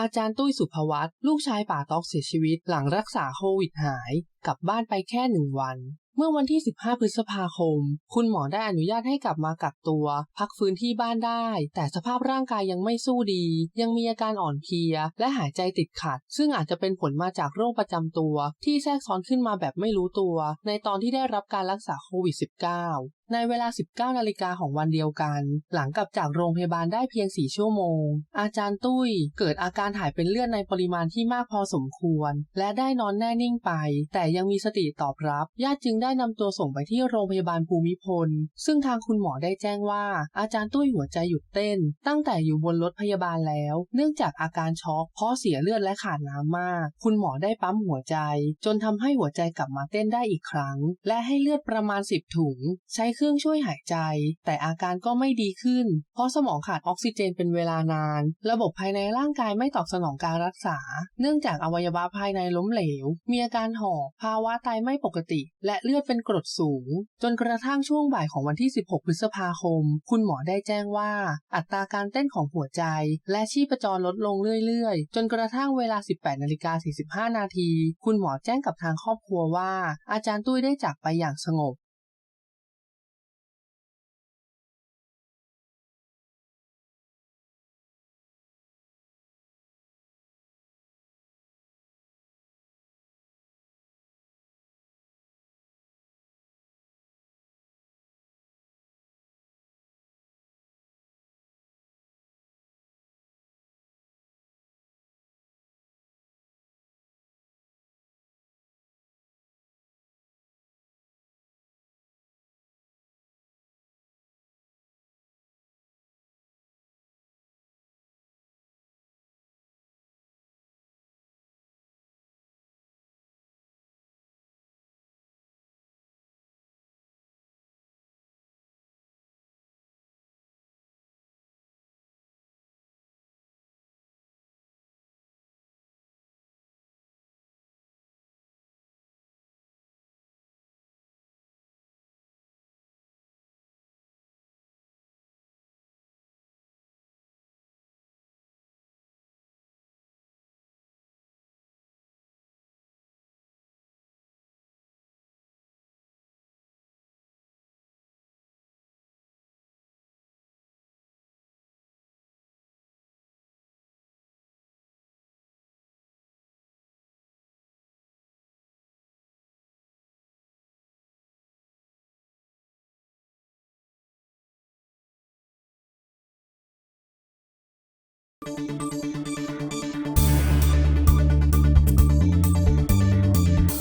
อาจารย์ตุ้ยสุภวัตลูกชายป่าตอกเสียชีวิตหลังรักษาโควิดหาย กลับบ้านไปแค่หนึ่งวัน เมื่อวันที่ 15 พฤษภาคม คุณหมอได้อนุญาตให้กลับมากักตัว พักฟื้นที่บ้านได้ แต่สภาพร่างกายยังไม่สู้ดี ยังมีอาการอ่อนเพลีย และหายใจติดขัด ซึ่งอาจจะเป็นผลมาจากโรคประจำตัว ที่แทรกซ้อนขึ้นมาแบบไม่รู้ตัว ในตอนที่ได้รับการรักษาโควิด -19 ในเวลา 19 นาฬิกาของวันเดียวกัน หลังกลับจากโรงพยาบาลได้เพียง 4 ชั่วโมง อาจารย์ตุ้ยเกิดอาการถ่ายเป็นเลือดในปริมาณที่มากพอสมควร และได้นอนแน่นิ่งไป แต่ยังมีสติตอบรับ ญาติจึงได้นำตัวส่งไปที่โรงพยาบาลภูมิพล ซึ่งทางคุณหมอได้แจ้งว่า อาจารย์ตุ้ยหัวใจหยุดเต้น ตั้งแต่อยู่บนรถพยาบาลแล้ว เนื่องจากอาการช็อกเพราะเสียเลือดและขาดน้ำมาก คุณหมอได้ปั๊มหัวใจ จนทำให้หัวใจกลับมาเต้นได้อีกครั้ง และให้เลือดประมาณ 10 ถุง ใช้เครื่องช่วยหายใจ แต่อาการก็ไม่ดีขึ้น เพราะสมองขาดออกซิเจนเป็นเวลานาน ระบบภายในร่างกายไม่ตอบสนองการรักษา เนื่องจากอวัยวะภายในล้มเหลว มีอาการหอบภาวะไตไม่ปกติ และเลือดเป็นกรดสูง จนกระทั่งช่วงบ่ายของวันที่ 16 พฤษภาคม คุณหมอได้แจ้งว่า อัตราการเต้นของหัวใจ และชีพจรลดลงเรื่อยๆ จนกระทั่งเวลา 18นาฬิกา45 นาที คุณหมอแจ้งกับทางครอบครัวว่า อาจารย์ตุ้ยได้จากไปอย่างสงบ